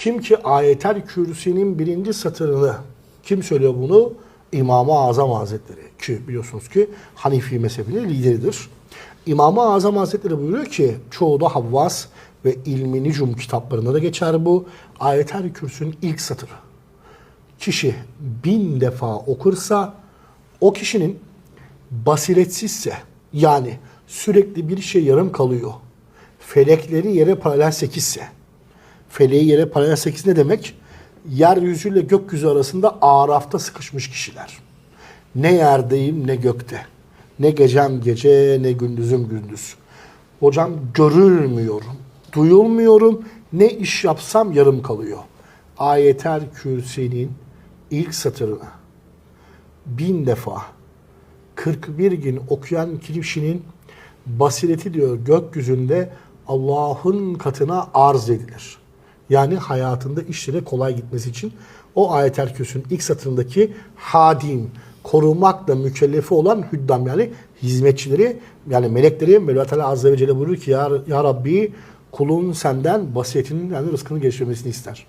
Kim ki ayetel kürsinin birinci satırını kim söylüyor bunu? İmam-ı Azam Hazretleri ki biliyorsunuz ki Hanifi mezhebinin lideridir. İmam-ı Azam Hazretleri buyuruyor ki çoğu da Havvas ve İlmi Nicum kitaplarında da geçer bu. Ayetel Kürsü'nün ilk satırı. Kişi bin defa okursa o kişinin basiretsizse yani sürekli bir şey yarım kalıyor. Felekleri yere paralel sekizse. Feleği yere paralel sekiz ne demek? Yeryüzüyle gökyüzü arasında arafta sıkışmış kişiler. Ne yerdeyim ne gökte. Ne gecem gece ne gündüzüm gündüz. Hocam görülmüyorum, duyulmuyorum. Ne iş yapsam yarım kalıyor. Ayetel Kürsi'nin ilk satırını bin defa 41 gün okuyan kişinin basireti diyor gökyüzünde Allah'ın katına arz edilir. Yani hayatında işlere kolay gitmesi için o ayetel kürsünün ilk satırındaki hadim, korumakla mükellefi olan hüddam yani hizmetçileri yani melekleri Mevla Teala Azze ve Celle buyuruyor ki ya, ya Rabbi kulun senden basiretinin yani rızkını geliştirmesini ister.